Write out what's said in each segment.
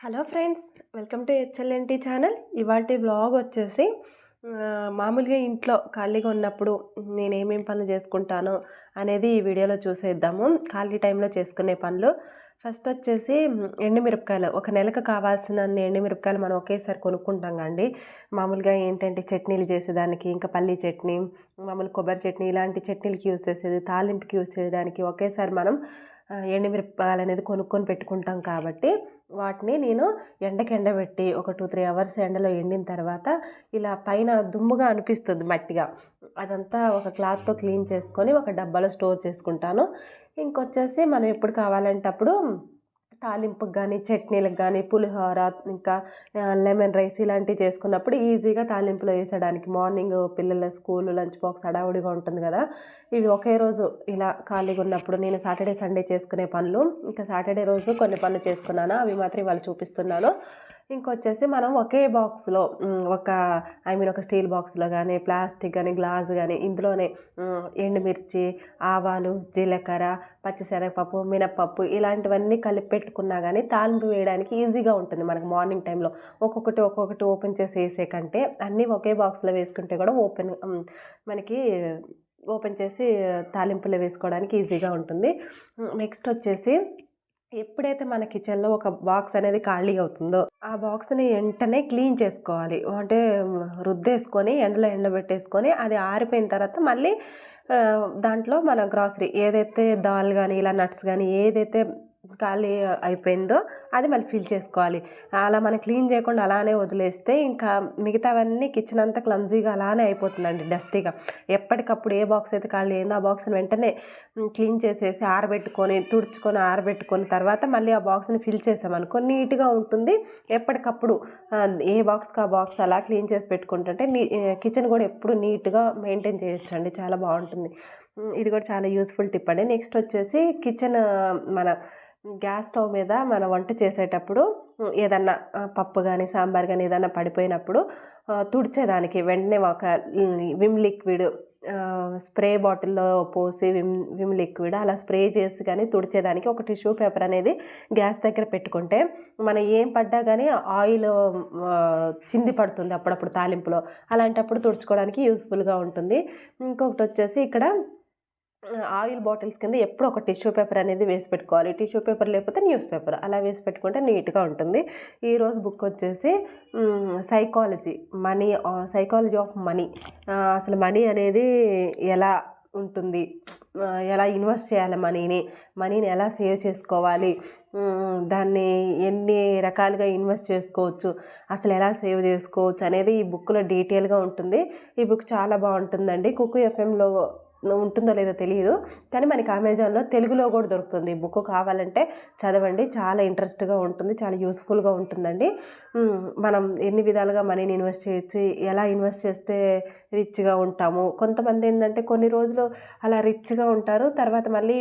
Hello friends welcome to H L N T channel. ఇవాళ blog వచ్చేసి మామూలుగా ఇంట్లో ఖాళీగా ఉన్నప్పుడు నేను ఏమేమి పనులు చేసుకుంటానో అనేది ఈ వీడియోలో చూసేద్దాము. ఖాళీ టైంలో చేసుకునే పనులు. ఫస్ట్ వచ్చేసి ఎండుమిరపకాయలు. ఒక నెలకు కావాల్సిన ఎండుమిరపకాయలు మనం ఒకేసారి కొనుక్కుంటాం కండి మామూలుగా ఏంటంటే చట్నీలు చేసేదానికి ఇంకా పల్లీ చట్నీ మామూలు కొబ్బరి చట్నీ ఇలాంటి చట్నీలకి యూస్ చేసేది తాలింపుకి యూస్ చేయడానికి ఒకేసారి మనం ఎండుమిరపకాయలు అనేది కొనుక్కొని పెట్టుకుంటాం కాబట్టి వాటిని నేను ఎండకి ఎండబెట్టి ఒక టూ త్రీ అవర్స్ ఎండలో ఎండిన తర్వాత ఇలా పైన దుమ్ముగా అనిపిస్తుంది మట్టిగా. అదంతా ఒక క్లాత్తో క్లీన్ చేసుకొని ఒక డబ్బాలో స్టోర్ చేసుకుంటాను. ఇంకొచ్చేసి మనం ఎప్పుడు కావాలంటే అప్పుడు తాలింపుకి కానీ చట్నీలకు కానీ పులిహోర ఇంకా లెమన్ రైస్ ఇలాంటివి చేసుకున్నప్పుడు ఈజీగా తాలింపులో వేసేయడానికి మార్నింగ్ పిల్లల స్కూల్ లంచ్ బాక్స్ హడావుడిగా ఉంటుంది కదా. ఇవి ఒకే రోజు ఇలా ఖాళీగా ఉన్నప్పుడు నేను సాటర్డే సండే చేసుకునే పనులు. ఇంకా సాటర్డే రోజు కొన్ని పనులు చేసుకున్నాను. అవి మాత్రం వాళ్ళు చూపిస్తున్నాను. ఇంకొచ్చేసి మనం ఒకే బాక్స్లో ఒక ఐ మీన్ ఒక స్టీల్ బాక్స్లో కానీ ప్లాస్టిక్ కానీ గ్లాస్ కానీ ఇందులోనే ఎండుమిర్చి ఆవాలు జీలకర్ర పచ్చిశనగపప్పు మినప్పప్పు ఇలాంటివన్నీ కలిపి పెట్టుకున్నా కానీ తాలింపు వేయడానికి ఈజీగా ఉంటుంది మనకు మార్నింగ్ టైంలో. ఒక్కొక్కటి ఒక్కొక్కటి ఓపెన్ చేసి వేసే కంటే అన్నీ ఒకే బాక్స్లో వేసుకుంటే కూడా ఓపెన్ మనకి ఓపెన్ చేసి తాలింపులో వేసుకోవడానికి ఈజీగా ఉంటుంది. నెక్స్ట్ వచ్చేసి ఎప్పుడైతే మన కిచెన్లో ఒక బాక్స్ అనేది ఖాళీ అవుతుందో ఆ బాక్స్ని వెంటనే క్లీన్ చేసుకోవాలి. అంటే రుద్దేసుకొని ఎండలో ఎండబెట్టేసుకొని అది ఆరిపోయిన తర్వాత మళ్ళీ దాంట్లో మన గ్రాసరీ ఏదైతే దాల్ కానీ ఇలా నట్స్ కానీ ఏదైతే ఖాళీ అయిపోయిందో అది మళ్ళీ ఫిల్ చేసుకోవాలి. అలా మనం క్లీన్ చేయకుండా అలానే వదిలేస్తే ఇంకా మిగతావన్నీ కిచెన్ అంతా క్లమ్జీగా అలానే అయిపోతుందండి డస్టీగా. ఎప్పటికప్పుడు ఏ బాక్స్ అయితే ఖాళీ అయిందో ఆ బాక్స్ని వెంటనే క్లీన్ చేసేసి ఆరబెట్టుకొని తుడుచుకొని ఆరబెట్టుకొని తర్వాత మళ్ళీ ఆ బాక్స్ని ఫిల్ చేసామనుకో నీట్గా ఉంటుంది. ఎప్పటికప్పుడు ఏ బాక్స్కి ఆ బాక్స్ అలా క్లీన్ చేసి పెట్టుకుంటుంటే నీ కిచెన్ కూడా ఎప్పుడు నీట్గా మెయింటైన్ చేయొచ్చు అండి చాలా బాగుంటుంది. ఇది కూడా చాలా యూస్ఫుల్ టిప్ అండి. నెక్స్ట్ వచ్చేసి కిచెన్ మన గ్యాస్ స్టవ్ మీద మన వంట చేసేటప్పుడు ఏదన్నా పప్పు కానీ సాంబార్ కానీ ఏదన్నా పడిపోయినప్పుడు తుడిచేదానికి వెంటనే ఒక విమ్ లిక్విడ్ స్ప్రే బాటిల్లో పోసి విమ్ విమ్ లిక్విడ్ అలా స్ప్రే చేసి కానీ తుడిచేదానికి ఒక టిష్యూ పేపర్ అనేది గ్యాస్ దగ్గర పెట్టుకుంటే మనం ఏం పడ్డా కానీ ఆయిల్ చింది పడుతుంది అప్పుడప్పుడు తాలింపులో. అలాంటప్పుడు తుడుచుకోవడానికి యూస్ఫుల్గా ఉంటుంది. ఇంకొకటి వచ్చేసి ఇక్కడ ఆయిల్ బాటిల్స్ కింద ఎప్పుడు ఒక టిష్యూ పేపర్ అనేది వేసి పెట్టుకోవాలి. టిష్యూ పేపర్ లేకపోతే న్యూస్ పేపర్. అలా వేసి పెట్టుకుంటే నీట్గా ఉంటుంది. ఈరోజు బుక్ వచ్చేసి psychology money psychology of money అసలు మనీ అనేది ఎలా ఉంటుంది? ఎలా ఇన్వెస్ట్ చేయాలి మనీని మనీని ఎలా సేవ్ చేసుకోవాలి? దాన్ని ఎన్ని రకాలుగా ఇన్వెస్ట్ చేసుకోవచ్చు? అసలు ఎలా సేవ్ చేసుకోవచ్చు? అనేది ఈ బుక్లో డీటెయిల్గా ఉంటుంది. ఈ బుక్ చాలా బాగుంటుందండి. కుక్కు ఎఫ్ఎంలో ఉంటుందో లేదో తెలియదు కానీ మనకి అమెజాన్లో తెలుగులో కూడా దొరుకుతుంది. ఈ బుక్ కావాలంటే చదవండి. చాలా ఇంట్రెస్ట్గా ఉంటుంది. చాలా యూస్ఫుల్గా ఉంటుందండి. మనం ఎన్ని విధాలుగా మనీని ఇన్వెస్ట్ చేయొచ్చు ఎలా ఇన్వెస్ట్ చేస్తే రిచ్గా ఉంటాము. కొంతమంది ఏంటంటే కొన్ని రోజులు అలా రిచ్గా ఉంటారు. తర్వాత మళ్ళీ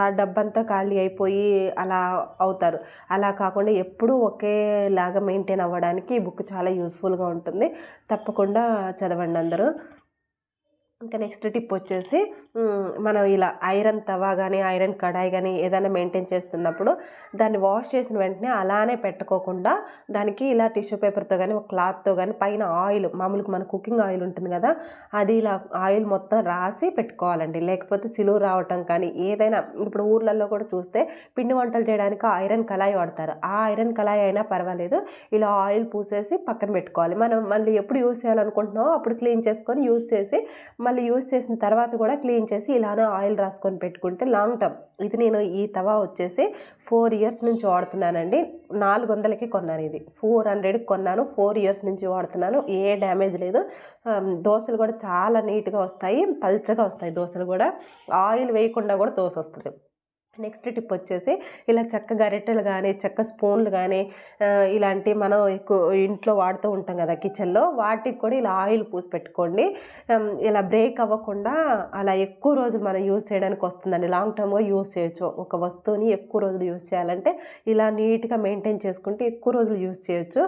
ఆ డబ్బంతా ఖాళీ అయిపోయి అలా అవుతారు. అలా కాకుండా ఎప్పుడూ ఒకేలాగా మెయింటైన్ అవ్వడానికి ఈ బుక్ చాలా యూస్ఫుల్గా ఉంటుంది. తప్పకుండా చదవండి అందరూ. ఇంకా నెక్స్ట్ టిప్ వచ్చేసి మనం ఇలా ఐరన్ తవా కానీ ఐరన్ కడాయి కానీ ఏదైనా మెయింటైన్ చేస్తున్నప్పుడు దాన్ని వాష్ చేసిన వెంటనే అలానే పెట్టుకోకుండా దానికి ఇలా టిష్యూ పేపర్తో కానీ ఒక క్లాత్తో కానీ పైన ఆయిల్ మామూలుగా మన కుకింగ్ ఆయిల్ ఉంటుంది కదా అది ఇలా ఆయిల్ మొత్తం రాసి పెట్టుకోవాలండి. లేకపోతే సిలువు రావటం కానీ ఏదైనా ఇప్పుడు ఊర్లలో కూడా చూస్తే పిండి వంటలు చేయడానికి ఐరన్ కళాయి వాడతారు. ఆ ఐరన్ కళాయి అయినా పర్వాలేదు ఇలా ఆయిల్ పూసేసి పక్కన పెట్టుకోవాలి. మనం మళ్ళీ ఎప్పుడు యూస్ చేయాలనుకుంటున్నామో అప్పుడు క్లీన్ చేసుకొని యూస్ చేసి మళ్ళీ యూస్ చేసిన తర్వాత కూడా క్లీన్ చేసి ఇలానే ఆయిల్ రాసుకొని పెట్టుకుంటే లాంగ్ టర్మ్. ఇది నేను ఈ తవా వచ్చేసి ఫోర్ ఇయర్స్ నుంచి వాడుతున్నానండి. నాలుగు వందలకి కొన్నాను ఇది. ఫోర్ హండ్రెడ్కి కొన్నాను. ఫోర్ ఇయర్స్ నుంచి వాడుతున్నాను. ఏ డ్యామేజ్ లేదు. దోశలు కూడా చాలా నీట్గా వస్తాయి. పల్చగా వస్తాయి దోశలు కూడా. ఆయిల్ వేయకుండా కూడా దోశ వస్తుంది. నెక్స్ట్ టిప్ వచ్చేసి ఇలా చెక్క గరిటెలు కానీ చెక్క స్పూన్లు కానీ ఇలాంటి మనం ఎక్కువ ఇంట్లో వాడుతూ ఉంటాం కదా కిచెన్లో. వాటికి కూడా ఇలా ఆయిల్ పూసి పెట్టుకోండి. ఇలా బ్రేక్ అవ్వకుండా అలా ఎక్కువ రోజులు మనం యూజ్ చేయడానికి వస్తుందండి. లాంగ్ టర్మ్గా యూజ్ చేయొచ్చు. ఒక వస్తువుని ఎక్కువ రోజులు యూస్ చేయాలంటే ఇలా నీట్గా మెయింటైన్ చేసుకుంటే ఎక్కువ రోజులు యూస్ చేయొచ్చు.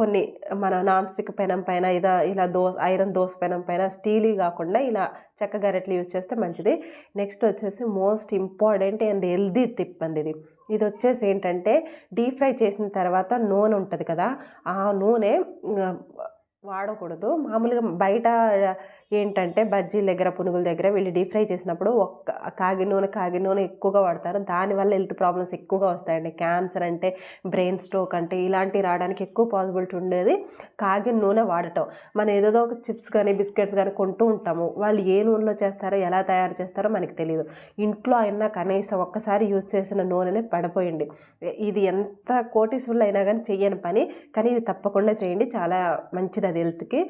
కొన్ని మన నాన్ స్టిక్ పెనం పైన ఇదా ఇలా దోశ ఐరన్ దోశ పెనం పైన స్టీల్ కాకుండా ఇలా చెక్క గరెట్లు యూస్ చేస్తే మంచిది. నెక్స్ట్ వచ్చేసి most important and healthy tip అండి ఇది. ఇది వచ్చేసి ఏంటంటే డీప్ ఫ్రై చేసిన తర్వాత నూనె ఉంటుంది కదా ఆ నూనె వాడకూడదు. మామూలుగా బయట ఏంటంటే బజ్జీల దగ్గర పునుగుల దగ్గర వీళ్ళు డీప్ ఫ్రై చేసినప్పుడు ఒక్క కాగి నూనె కాగి నూనె ఎక్కువగా వాడతారు. దానివల్ల హెల్త్ ప్రాబ్లమ్స్ ఎక్కువగా వస్తాయండి. క్యాన్సర్ అంటే బ్రెయిన్ స్ట్రోక్ అంటే ఇలాంటివి రావడానికి ఎక్కువ పాసిబిలిటీ ఉండేది కాగిన నూనె వాడటం. మనం ఏదేదో ఒక చిప్స్ కానీ బిస్కెట్స్ కానీ కొంటూ ఉంటాము. వాళ్ళు ఏ నూనెలో చేస్తారో ఎలా తయారు చేస్తారో మనకి తెలియదు. ఇంట్లో అయినా కనీసం ఒక్కసారి యూజ్ చేసిన నూనెనే పడిపోయింది. ఇది ఎంత కోటీసులు అయినా కానీ చేయని పని. కానీ ఇది తప్పకుండా చేయండి. చాలా మంచిది అది హెల్త్కి.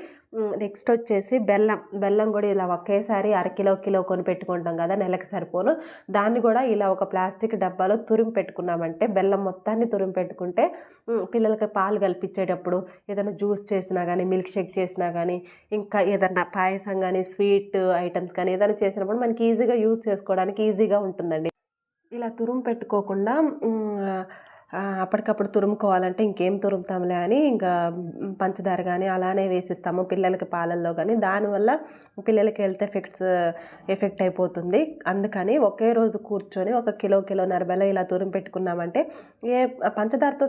నెక్స్ట్ వచ్చేసి బెల్లం. బెల్లం కూడా ఇలా ఒకేసారి అరకిలో కిలో కొని పెట్టుకుంటాం కదా నెలకు సరిపోను. దాన్ని కూడా ఇలా ఒక ప్లాస్టిక్ డబ్బాలో తురిమి పెట్టుకున్నామంటే బెల్లం మొత్తాన్ని తురిమి పెట్టుకుంటే పిల్లలకి పాలు కల్పించేటప్పుడు ఏదైనా జ్యూస్ చేసినా కానీ మిల్క్ షేక్ చేసినా కానీ ఇంకా ఏదన్నా పాయసం కానీ స్వీట్ ఐటమ్స్ కానీ ఏదైనా చేసినప్పుడు మనకి ఈజీగా యూజ్ చేసుకోవడానికి ఈజీగా ఉంటుందండి. ఇలా తురుము పెట్టుకోకుండా అప్పటికప్పుడు తురుముకోవాలంటే ఇంకేం తురుముతాంలే అని ఇంకా పంచదార కానీ అలానే వేసిస్తాము పిల్లలకి పాలల్లో కానీ దానివల్ల పిల్లలకి హెల్త్ ఎఫెక్ట్స్ ఎఫెక్ట్ అయిపోతుంది. అందుకని ఒకే రోజు కూర్చొని ఒక కిలో కిలోన్నర బెల్లం ఇలా తురుము పెట్టుకున్నామంటే ఏ పంచదారతో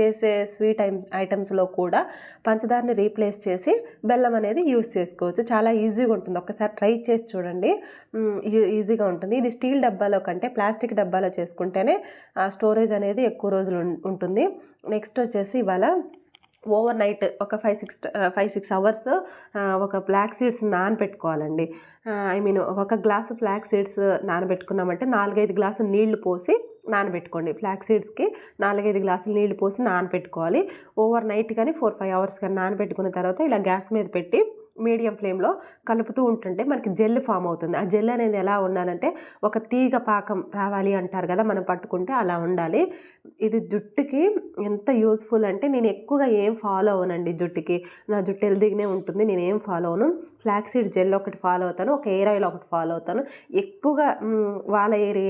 చేసే స్వీట్ ఐ ఐటమ్స్లో కూడా పంచదారని రీప్లేస్ చేసి బెల్లం అనేది యూస్ చేసుకోవచ్చు. చాలా ఈజీగా ఉంటుంది. ఒకసారి ట్రై చేసి చూడండి. ఈ- ఈజీగా ఉంటుంది. ఇది స్టీల్ డబ్బాలో కంటే ప్లాస్టిక్ డబ్బాలో చేసుకుంటేనే ఆ స్టోరేజ్ అనేది ఎక్కువ రోజులు ఉంటుంది. నెక్స్ట్ వచ్చేసి ఇవాళ ఓవర్ నైట్ ఒక five six five six hours ఒక ఫ్లాక్ సీడ్స్ నానబెట్టుకోవాలండి ఐ మీన్ ఒక గ్లాసు ఫ్లాక్ సీడ్స్ నానబెట్టుకున్నామంటే నాలుగైదు గ్లాసులు నీళ్ళు పోసి నానబెట్టుకోండి. ఫ్లాక్ సీడ్స్కి నాలుగైదు గ్లాసులు నీళ్ళు పోసి నానబెట్టుకోవాలి ఓవర్ నైట్ కానీ ఫోర్ ఫైవ్ అవర్స్ కానీ నానబెట్టుకున్న తర్వాత ఇలా గ్యాస్ మీద పెట్టి మీడియం ఫ్లేమ్లో కలుపుతూ ఉంటుంటే మనకి జెల్ ఫామ్ అవుతుంది. ఆ జెల్ అనేది ఎలా ఉండాలంటే ఒక తీగ పాకం రావాలి అంటారు కదా మనం పట్టుకుంటే అలా ఉండాలి. ఇది జుట్టుకి ఎంత యూస్ఫుల్ అంటే నేను ఎక్కువగా ఏం ఫాలో అవనండి జుట్టుకి. నా జుట్టు హెల్దీగానే ఉంటుంది నేను ఏం ఫాలో అవను ఫ్లాక్సీడ్ జెల్ ఒకటి ఫాలో అవుతాను ఒక ఎయిర్ ఆయిల్ ఒకటి ఫాలో అవుతాను. ఎక్కువగా వాళ్ళ ఎయిర్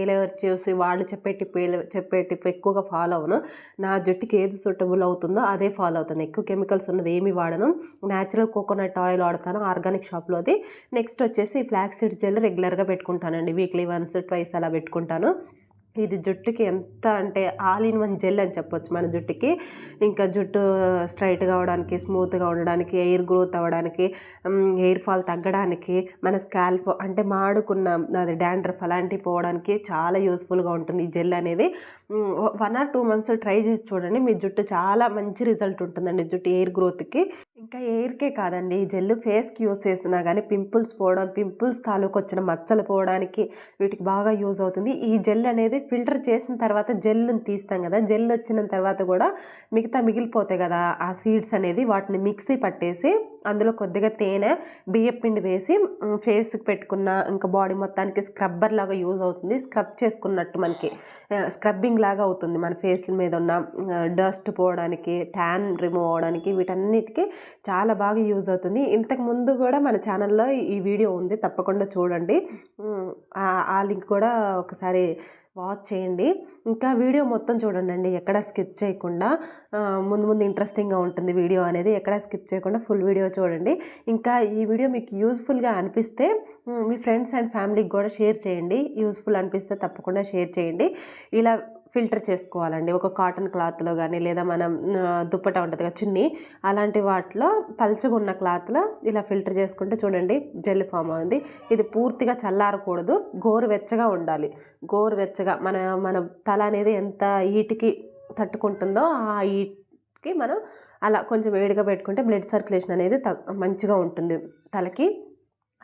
చూసి వాళ్ళు చెప్పే టిప్ చెప్పే టిప్ ఎక్కువగా ఫాలో అవను నా జుట్టుకి ఏది సూటబుల్ అవుతుందో అదే ఫాలో అవుతాను. ఎక్కువ కెమికల్స్ ఉన్నది ఏమి వాడను. న్యాచురల్ కోకోనట్ ఆయిల్ వాడతాను ఆర్గానిక్ షాప్లోది నెక్స్ట్ వచ్చేసి ఫ్లాక్సీడ్ సీడ్ జెల్ రెగ్యులర్గా పెట్టుకుంటానండి. వీక్లీ వన్స్ ట్వైస్ అలా పెట్టుకుంటాను. ఇది జుట్టుకి ఎంత అంటే ఆల్ ఇన్ వన్ జెల్ అని చెప్పొచ్చు మన జుట్టుకి. ఇంకా జుట్టు స్ట్రైట్గా అవడానికి స్మూత్గా ఉండడానికి ఎయిర్ గ్రోత్ అవ్వడానికి ఎయిర్ ఫాల్ తగ్గడానికి మన స్కాల్ఫ్ అంటే మాడుకున్న అది డాండ్రఫ్ అలాంటివి పోవడానికి చాలా యూస్ఫుల్గా ఉంటుంది ఈ జెల్ అనేది. One or two months try చేసి చూడండి. మీ జుట్టు చాలా మంచి రిజల్ట్ ఉంటుందండి జుట్టు ఎయిర్ గ్రోత్కి ఇంకా ఎయిర్కే కాదండి ఈ జెల్ ఫేస్కి యూజ్ చేసినా కానీ పింపుల్స్ పోవడం పింపుల్స్ తాలూకు వచ్చిన మచ్చలు పోవడానికి వీటికి బాగా యూజ్ అవుతుంది. ఈ జెల్ అనేది ఫిల్టర్ చేసిన తర్వాత జెల్ని తీస్తాం కదా జెల్ వచ్చిన తర్వాత కూడా మిగతా మిగిలిపోతాయి కదా ఆ సీడ్స్ అనేది వాటిని మిక్సీ పట్టేసి అందులో కొద్దిగా తేనె బియ్యపిండి వేసి ఫేస్కి పెట్టుకున్న ఇంకా బాడీ మొత్తానికి స్క్రబ్బర్ లాగా యూజ్ అవుతుంది. స్క్రబ్ చేసుకున్నట్టు మనకి స్క్రబ్బింగ్ లాగా అవుతుంది. మన ఫేస్ మీద ఉన్న డస్ట్ పోవడానికి ట్యాన్ రిమూవ్ అవడానికి వీటన్నిటికీ చాలా బాగా యూజ్ అవుతుంది. ఇంతకు ముందు కూడా మన ఛానల్లో ఈ వీడియో ఉంది. తప్పకుండా చూడండి. ఆ లింక్ కూడా ఒకసారి వాచ్ చేయండి. ఇంకా వీడియో మొత్తం చూడండి అండి ఎక్కడ స్కిప్ చేయకుండా ముందు ముందు ఇంట్రెస్టింగ్గా ఉంటుంది వీడియో అనేది. ఎక్కడ స్కిప్ చేయకుండా ఫుల్ వీడియో చూడండి. ఇంకా ఈ వీడియో మీకు యూస్ఫుల్గా అనిపిస్తే మీ ఫ్రెండ్స్ అండ్ ఫ్యామిలీకి కూడా షేర్ చేయండి. యూస్ఫుల్ అనిపిస్తే తప్పకుండా షేర్ చేయండి. ఇలా ఫిల్టర్ చేసుకోవాలండి. ఒక కాటన్ క్లాత్లో కానీ లేదా మనం దుప్పట ఉంటుంది కదా చున్నీ అలాంటి వాటిలో పలుచగా ఉన్న క్లాత్లో ఇలా ఫిల్టర్ చేసుకుంటే చూడండి జెల్ ఫామ్ అయింది ఇది పూర్తిగా చల్లారకూడదు గోరువెచ్చగా ఉండాలి. గోరువెచ్చగా మన మన తల అనేది ఎంత హీట్కి తట్టుకుంటుందో ఆ హీట్కి మనం అలా కొంచెం వేడిగా పెట్టుకుంటే బ్లడ్ సర్క్యులేషన్ అనేది మంచిగా ఉంటుంది తలకి.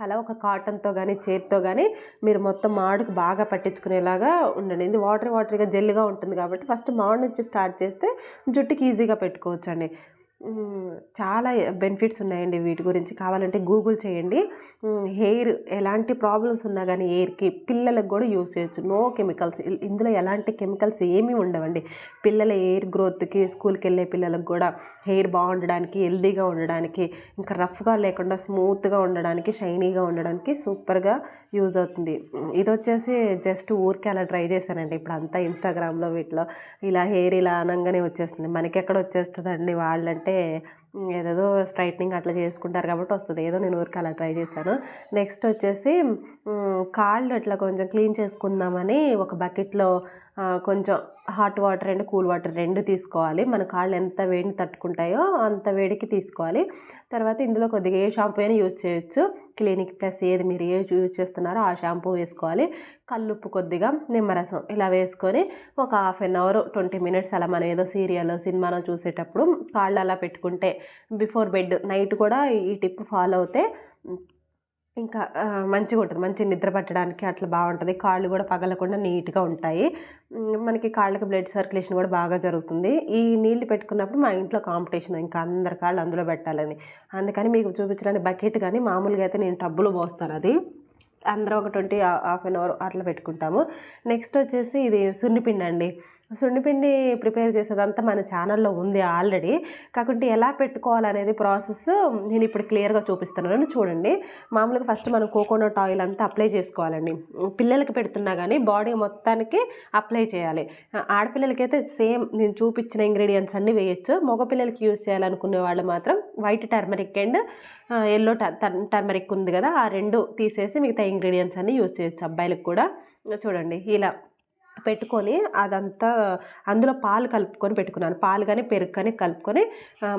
అలా ఒక కాటన్తో కానీ చేతితో కానీ మీరు మొత్తం మాడుకు బాగా పట్టించుకునేలాగా ఉండండి. ఇది వాటర్ వాటర్గా జెల్గా ఉంటుంది కాబట్టి ఫస్ట్ మాడు నుంచి స్టార్ట్ చేస్తే జుట్టుకి ఈజీగా పెట్టుకోవచ్చండి. అండి చాలా బెనిఫిట్స్ ఉన్నాయండి వీటి గురించి. కావాలంటే గూగుల్ చేయండి. హెయిర్ ఎలాంటి ప్రాబ్లమ్స్ ఉన్నా కానీ హెయిర్కి పిల్లలకు కూడా యూస్ చేయొచ్చు. No chemicals. ఇందులో ఎలాంటి కెమికల్స్ ఏమీ ఉండవండి. పిల్లల హెయిర్ గ్రోత్కి స్కూల్కి వెళ్ళే పిల్లలకు కూడా హెయిర్ బాగుండడానికి హెల్దీగా ఉండడానికి ఇంకా రఫ్గా లేకుండా స్మూత్గా ఉండడానికి షైనీగా ఉండడానికి సూపర్గా యూజ్ అవుతుంది. ఇది వచ్చేసి జస్ట్ ఊరికే అలా ట్రై చేశానండి. ఇప్పుడు అంతా ఇన్స్టాగ్రామ్లో వీటిలో ఇలా హెయిర్ ఇలా అనగానే వచ్చేస్తుంది. మనకి ఎక్కడ వచ్చేస్తుందండి వాళ్ళంటే ఏదేదో స్ట్రైట్నింగ్ అట్లా చేసుకుంటారు కాబట్టి వస్తుంది. ఏదో నేను ఊరికి అలా ట్రై చేశాను. నెక్స్ట్ వచ్చేసి కాళ్ళు అట్లా కొంచెం క్లీన్ చేసుకుందామని ఒక బకెట్లో కొంచెం hot water and cool water రెండు తీసుకోవాలి. మన కాళ్ళు ఎంత వేడిని తట్టుకుంటాయో అంత వేడికి తీసుకోవాలి. తర్వాత ఇందులో కొద్దిగా ఏ షాంపూ అయినా యూజ్ చేయొచ్చు. క్లినిక్ ప్లస్ ఏది మీరు ఏ యూజ్ చేస్తున్నారో ఆ షాంపూ వేసుకోవాలి. కల్లుప్పు కొద్దిగా నిమ్మరసం ఇలా వేసుకొని ఒక half an hour twenty minutes అలా మనం ఏదో సీరియల్ సినిమాలో చూసేటప్పుడు కాళ్ళు అలా పెట్టుకుంటే బిఫోర్ బెడ్ నైట్ కూడా ఈ టిప్ ఫాలో అవుతే ఇంకా మంచిగా ఉంటుంది. మంచి నిద్ర పట్టడానికి అట్లా బాగుంటుంది. కాళ్ళు కూడా పగలకుండా నీట్గా ఉంటాయి. మనకి కాళ్ళకి బ్లడ్ సర్క్యులేషన్ కూడా బాగా జరుగుతుంది. ఈ నీళ్ళు పెట్టుకున్నప్పుడు మా ఇంట్లో కాంపిటీషన్ ఇంకా అందరి కాళ్ళు అందులో పెట్టాలని. అందుకని మీకు చూపించడానికి బకెట్ కానీ మామూలుగా అయితే నేను టబ్బులు పోస్తాను అది. అందరూ ఒక ట్వంటీ హాఫ్ అన్ అవర్ అట్లా పెట్టుకుంటాము. నెక్స్ట్ వచ్చేసి ఇది సున్నిపిండి అండి. సున్నిపిండి ప్రిపేర్ చేసేదంతా మన ఛానల్లో ఉంది ఆల్రెడీ. కాకుంటే ఎలా పెట్టుకోవాలనేది ప్రాసెస్ నేను ఇప్పుడు క్లియర్గా చూపిస్తున్నాను. చూడండి. మామూలుగా ఫస్ట్ మనం కోకోనట్ ఆయిల్ అంతా అప్లై చేసుకోవాలండి. పిల్లలకి పెడుతున్నా కానీ బాడీ మొత్తానికి అప్లై చేయాలి. ఆడపిల్లలకైతే సేమ్ నేను చూపించిన ఇంగ్రీడియంట్స్ అన్నీ వేయచ్చు. మగపిల్లలకి యూస్ చేయాలనుకునే వాళ్ళు మాత్రం white turmeric and yellow turmeric ఉంది కదా ఆ రెండు తీసేసి మిగతా ఇంగ్రీడియంట్స్ అన్నీ యూస్ చేయొచ్చు అబ్బాయిలకు కూడా. చూడండి. ఇలా పెట్టుకొని అదంతా అందులో పాలు కలుపుకొని పెట్టుకున్నాను. పాలు కానీ పెరుగు కానీ కలుపుకొని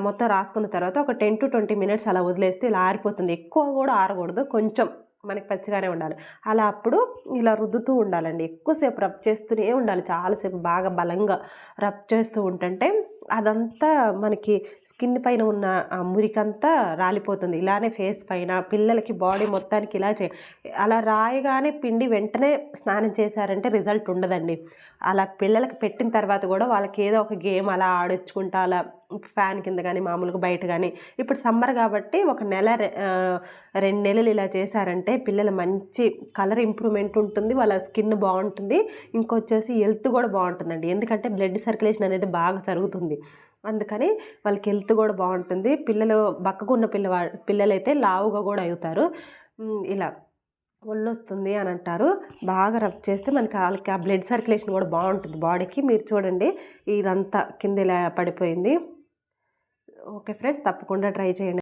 మొత్తం రాసుకున్న తర్వాత ఒక టెన్ టు ట్వంటీ మినిట్స్ అలా వదిలేస్తే ఇలా ఆరిపోతుంది. ఎక్కువ కూడా ఆరకూడదు. కొంచెం మనకి పచ్చిగానే ఉండాలి. అలా అప్పుడు ఇలా రుద్దుతూ ఉండాలండి. ఎక్కువసేపు రబ్ చేస్తూనే ఉండాలి. చాలాసేపు బాగా బలంగా రబ్ చేస్తూ ఉంటుంటే అదంతా మనకి స్కిన్ పైన ఉన్న ఆ మురికంతా రాలిపోతుంది. ఇలానే ఫేస్ పైన పిల్లలకి బాడీ మొత్తానికి ఇలా చే అలా రాయగానే పిండి వెంటనే స్నానం చేశారంటే రిజల్ట్ ఉండదండి. అలా పిల్లలకి పెట్టిన తర్వాత కూడా వాళ్ళకి ఏదో ఒక గేమ్ అలా ఆడొచ్చుకుంటా అలా ఫ్యాన్ కింద కానీ మామూలుగా బయట కానీ ఇప్పుడు సమ్మర్ కాబట్టి ఒక నెల రెండు నెలలు ఇలా చేశారంటే పిల్లల మంచి కలర్ ఇంప్రూవ్మెంట్ ఉంటుంది వాళ్ళ స్కిన్ బాగుంటుంది. ఇంకొచ్చేసి హెల్త్ కూడా బాగుంటుందండి. ఎందుకంటే బ్లడ్ సర్క్యులేషన్ అనేది బాగా జరుగుతుంది. అందుకని వాళ్ళకి హెల్త్ కూడా బాగుంటుంది. పిల్లలు బక్కకున్న పిల్లవా పిల్లలైతే లావుగా కూడా అవుతారు. ఇలా ఒళ్ళు వస్తుంది అని అంటారు. బాగా రబ్ చేస్తే మనకి వాళ్ళకి ఆ బ్లడ్ సర్క్యులేషన్ కూడా బాగుంటుంది. బాడీకి మీరు చూడండి ఇదంతా కింద ఇలా పడిపోయింది. ఓకే ఫ్రెండ్స్ తప్పకుండా ట్రై చేయండి.